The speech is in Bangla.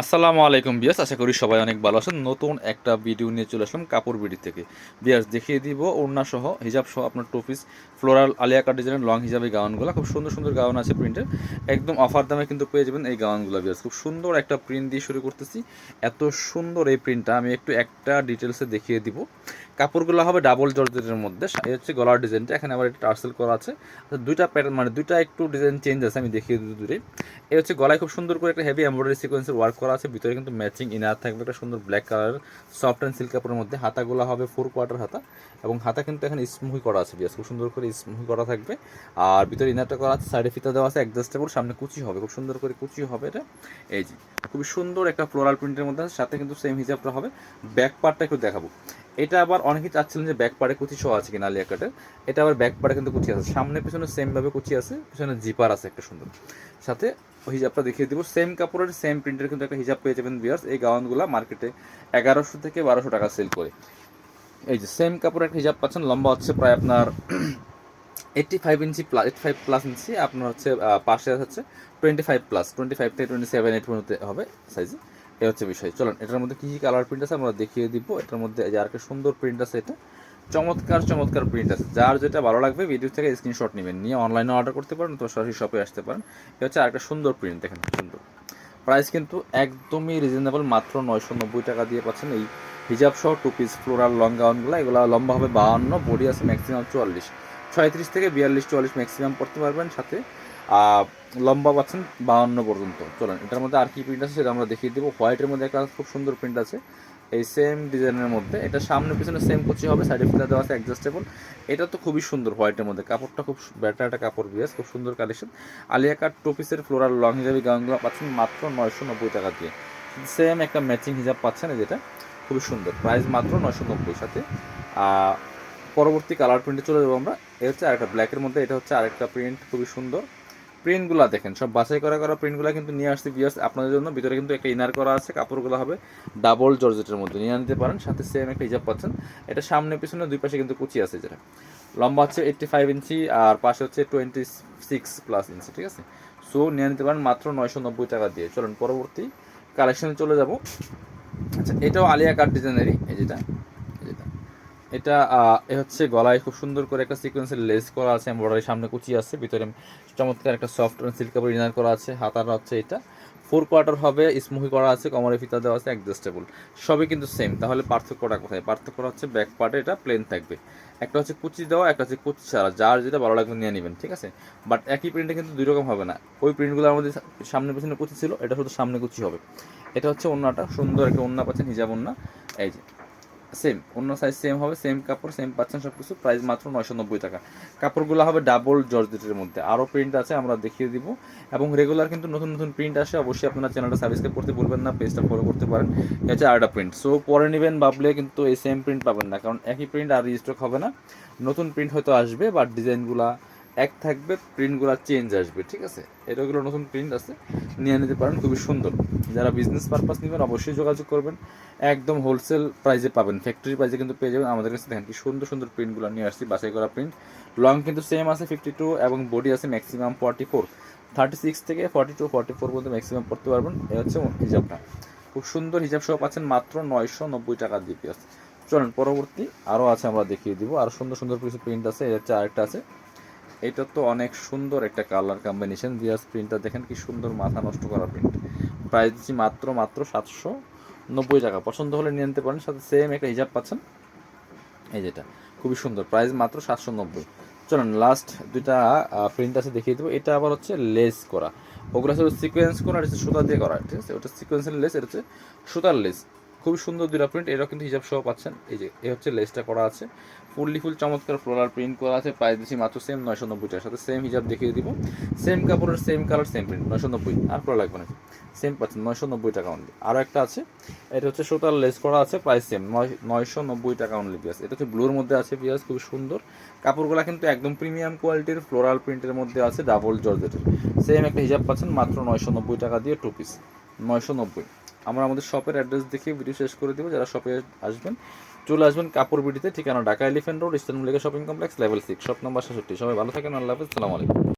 আসসালামু আলাইকুম বিয়াস আশা করি সবাই অনেক ভালো আছেন। নতুন একটা ভিডিও নিয়ে চলে আসলাম কাপড় বিডি থেকে। বিয়াস দেখিয়ে দিব ওড়না সহ হিজাব সহ আপনার টপিস ফ্লোরাল আলিয়া কাট ডিজাইনের লং হিজাবে গাউনগুলো। খুব সুন্দর সুন্দর গাউন আছে প্রিন্টের একদম অফার দামে কিন্তু পেয়ে যাবেন এই গাউনগুলো বিয়াস খুব সুন্দর একটা প্রিন্ট দিয়ে শুরু করতেছি। এত সুন্দর এই প্রিন্টটা আমি একটু একটা ডিটেলসে দেখিয়ে দিব। কাপড়গুলো হবে ডাবল জর্জেটের মধ্যে। এই হচ্ছে গলার ডিজাইনটা এখানে আবার একটা টার্সেল করা আছে। আচ্ছা, দুইটা প্যাটার্ন মানে দুইটা একটু ডিজাইন চেঞ্জ আছে আমি দেখিয়ে দিই দূরে। এই হচ্ছে গলায় খুব সুন্দর করে একটা হেভি এমব্রয়ডারি সিকোয়েন্সের ওয়ার্ক করা আছে, ভিতরে কিন্তু ম্যাচিং ইনার থাকবে, একটা সুন্দর black colour soft and silk কাপড়ের মধ্যে। হাতাগুলো হবে ফোর কোয়ার্টার হাতা এবং হাতা কিন্তু এখানে স্মুহি করা আছে বিয়াস, খুব সুন্দর করে স্মুহি করা থাকবে। আর ভিতরে ইনারটা করা আছে সাইডে ফিতা দেওয়া আছে অ্যাডজাস্টেবল সামনে কুচি হবে, খুব সুন্দর করে কুচি হবে এটা। এই যে, খুবই সুন্দর একটা ফ্লোরাল প্রিন্টের মধ্যে সাথে কিন্তু সেম হিসাবটা হবে। ব্যাক পার্টটা একটু দেখাবো। এটা আবার অনেকেই চাচ্ছিলেন যে ব্যাক পার্টে কুচি সহ আছে কিনা আলিয়া কাটের এটা আবার ব্যাক পার্টে কিন্তু কুচি আছে, সামনে, পিছনে সেম ভাবে কুচি আছে, পিছনে জিপার আছে একটা সুন্দর। সাথে হিজাবটা দেখিয়ে দিব। সেম কাপড়ের সেম প্রিন্টের কিন্তু একটা হিজাব পেয়ে যাবেন বিয়ার্স এই গাউনগুলো মার্কেটে এগারোশো থেকে বারোশো টাকা সেল করে। এই যে সেম কাপড়ের একটা হিজাব পাচ্ছেন, লম্বা হচ্ছে প্রায় আপনার eighty five inch plus eight five plus inch, আপনার হচ্ছে পাশে হচ্ছে twenty five plus twenty five থেকে টোয়েন্টি সেভেন এইট পর্যন্ত হবে সাইজে এ। হচ্ছে বিষয়। চলুন, এটার মধ্যে কী কী কালার প্রিন্ট আছে আমরা দেখিয়ে দিব। এটার মধ্যে যে আরেকটা সুন্দর প্রিন্ট আছে এটা। চমৎকার চমৎকার প্রিন্ট আছে। যার যেটা ভালো লাগবে ভিডিও থেকে স্ক্রিনশট নেবেন। নিয়ে অনলাইনে অর্ডার করতে পারেন তো সরাসরি শপে আসতে পারেন। এ হচ্ছে আরেকটা সুন্দর প্রিন্ট দেখেন সুন্দর। প্রাইস কিন্তু একদমই রিজনেবল মাত্র নয়শো নব্বই টাকা দিয়ে পাচ্ছেন এই হিজাব সহ টু পিস ফ্লোরাল লং গাউনগুলো এগুলো লম্বা হবে বাহান্ন বডি আছে ম্যাক্সিমাম চুয়াল্লিশ। ছয়ত্রিশ থেকে বিয়াল্লিশ, চুয়াল্লিশ ম্যাক্সিমাম পড়তে পারবেন সাথে। লম্বা পাচ্ছেন বাহান্ন পর্যন্ত। চলেন, এটার মধ্যে আর কি প্রিন্ট আছে সেটা আমরা দেখিয়ে দেবো। হোয়াইটের মধ্যে একটা খুব সুন্দর প্রিন্ট আছে। এই সেম ডিজাইনের মধ্যে। এটা সামনে পিছনে সেম কুচি হবে সাইডে ফিতা দেওয়া আছে অ্যাডজাস্টেবল এটা তো খুবই সুন্দর হোয়াইটের মধ্যে। কাপড়টা খুব বেটার একটা কাপড়, বিয়াস, খুব সুন্দর কালেকশন আলিয়া কাট টু পিসের ফ্লোরাল লং হিসাবে গাউনগুলো পাচ্ছেন মাত্র নয়শো নব্বই টাকা দিয়ে। সেম একটা ম্যাচিং হিসাব পাচ্ছেন যেটা। খুবই সুন্দর। প্রাইস মাত্র নয়শো নব্বই সাথে। পরবর্তী কালার প্রিন্টে চলে যাব আমরা। এটা হচ্ছে আরেকটা ব্ল্যাকের মধ্যে, এটা হচ্ছে আরেকটা প্রিন্ট খুবই সুন্দর। প্রিন্টগুলো দেখেন, সব বাছাই করা করা প্রিন্টগুলো কিন্তু নিয়ে আসছি বিয়াস আপনাদের জন্য। ভিতরে কিন্তু একটা ইনার করা আছে, কাপড়গুলো হবে ডাবল জর্জেটের মধ্যে। নিয়ে নিতে পারেন, সাথে সেম একটা হিজাব পাচ্ছেন। এটা সামনে পিছনে, দুই পাশে কিন্তু কুচি আছে যেটা। লম্বা হচ্ছে এইট্টি ফাইভ ইঞ্চি আর পাশে হচ্ছে টোয়েন্টি সিক্স প্লাস ইঞ্চি ঠিক আছে? সো নিয়ে নিতে পারেন মাত্র নয়শো নব্বই টাকা দিয়ে। চলুন, পরবর্তী কালেকশনে চলে যাব। আচ্ছা এটাও আলিয়া কাট যেটা এই যেটা। এটা এ হচ্ছে গলায় খুব সুন্দর করে একটা সিকোয়েন্সের লেস করা আছে এমব্রয়ডারি সামনে কুচি আছে, ভিতরে চমৎকার একটা সফট সিল্ক কাপড় ইনার করা আছে, হাতার হচ্ছে এটা। ফোর কোয়ার্টার হবে স্মুহি করা আছে, কমরে ফিতা দেওয়া আছে অ্যাডজাস্টেবল সবই কিন্তু সেম তাহলে পার্থক্যটা কোথায়? পার্থক্যটা হচ্ছে ব্যাক পার্টে এটা প্লেন থাকবে। একটা হচ্ছে কুচি দেওয়া, একটা হচ্ছে কুচি ছাড়া, যার যেটা ভালো লাগবে নিয়ে নেবেন, ঠিক আছে? বাট একই প্রিন্টে কিন্তু দুই রকম হবে না। ওই প্রিন্টগুলো আমাদের সামনে পিছনে কুচি ছিল, এটা শুধু সামনে কুচি হবে। এটা হচ্ছে অন্যটা সুন্দর একটা অন্য পাচ্ছেন, হিজাব অন্য এই যে সেম অন্য সাইজ সেম হবে সেম কাপড় সেম পাচ্ছেন সব কিছু প্রাইস মাত্র নয়শো নব্বই টাকা। কাপড়গুলো হবে ডাবল জর্জেটের মধ্যে। আরও প্রিন্ট আছে, আমরা দেখিয়ে দিব। এবং রেগুলার কিন্তু নতুন নতুন প্রিন্ট আসে, অবশ্যই আপনারা চ্যানেলটা সাবস্ক্রাইব করতে ভুলবেন না পেজটা ফলো করতে পারেন। এটা হচ্ছে আরেকটা প্রিন্ট সো পরে নেবেন ভাবলে কিন্তু এই সেম প্রিন্ট পাবেন না, কারণ একই প্রিন্ট আর রিস্টক হবে না। নতুন প্রিন্ট হয়তো আসবে বা ডিজাইনগুলা এক থাকবে প্রিন্টগুলো চেঞ্জ আসবে, ঠিক আছে? এটাগুলো নতুন প্রিন্ট আছে। নিয়ে নিতে পারেন, খুবই সুন্দর। যারা বিজনেস পারপাস নেবেন, অবশ্যই যোগাযোগ করবেন। একদম হোলসেল প্রাইসে পাবেন ফ্যাক্টরি প্রাইসে কিন্তু পেয়ে যাবেন। আমাদের কাছে দেখেন কি সুন্দর সুন্দর প্রিন্টগুলো নিয়ে আসছি, বাছাই করা প্রিন্ট লং কিন্তু সেম আছে ফিফটি টু এবং বডি আছে maximum forty four thirty six থেকে ফর্টি টু ফর্টি ফোর পর্যন্ত ম্যাক্সিমাম পড়তে পারবেন। এ হচ্ছে হিজাবটা খুব সুন্দর হিজাব সহ পাচ্ছেন, মাত্র নয়শো নব্বই টাকা দিয়ে চলুন, পরবর্তী আরও আছে, আমরা দেখিয়ে দিব। আরও সুন্দর সুন্দর কিছু প্রিন্ট আছে এটা হচ্ছে আরেকটা আছে। এটা তো অনেক সুন্দর একটা কালার কম্বিনেশন বিয়াস প্রিন্টটা দেখেন কি সুন্দর মাথা নষ্ট করা প্রিন্ট প্রাইস দিচ্ছি মাত্র মাত্র সাতশো নব্বই টাকা। পছন্দ হলে নিয়ে নিতে পারেন, সাথে সেম একটা হিজাব পাচ্ছেন। এই যেটা, খুবই সুন্দর। প্রাইস মাত্র সাতশো নব্বই। চলুন লাস্ট দুইটা প্রিন্ট আছে দেখিয়ে দেবো। এটা আবার হচ্ছে লেস করা। ওগুলো হচ্ছে সিকোয়েন্স করা হচ্ছে সুতা দিয়ে করা। ঠিক আছে? ওটা সিকোয়েন্সের লেস এটা হচ্ছে সুতার লেস খুবই সুন্দর দুইটা প্রিন্ট এটাও কিন্তু হিসাব সহ পাচ্ছেন। এই যে, এ হচ্ছে লেসটা করা আছে। ফুললি ফুল চমৎকার ফ্লোরাল প্রিন্ট করা আছে প্রাইস দিচ্ছি মাত্র সেম নয়শো নব্বই টাকার সাথে। সেম হিসাব দেখিয়ে দিব। সেম কাপড়ের সেম কালার সেম প্রিন্ট নয়শো নব্বই। আর করা লাগবে না। সেম পাচ্ছেন, নয়শো নব্বই টাকা অনলি আরও একটা আছে, এটা হচ্ছে সুতার লেস করা আছে প্রাইস সেম নয়, নয়শো নব্বই টাকা অনলি পিয়াস এটা হচ্ছে ব্লুর মধ্যে আছে পিয়াস খুব সুন্দর। কাপড়গুলো কিন্তু একদম প্রিমিয়াম কোয়ালিটির ফ্লোরাল প্রিন্টের মধ্যে আছে ডাবল জর্জেটের সেম একটা হিসাব পাচ্ছেন, মাত্র নয়শো নব্বই টাকা দিয়ে টু পিস নয়শো নব্বই। আমরা আমাদের শপের অ্যাড্রেস দেখে ভিডিও শেষ করে দেবো, যারা শপে আসবেন। চলে আসবেন কাপড় বিডিতে, ঠিকানা Dhaka Elephant Road Eastern Mallika shopping complex level six shop number সাতষট্টি সবাই ভালো থাকেন, আল্লাহ হাফিজ, সালাম আলাইকুম।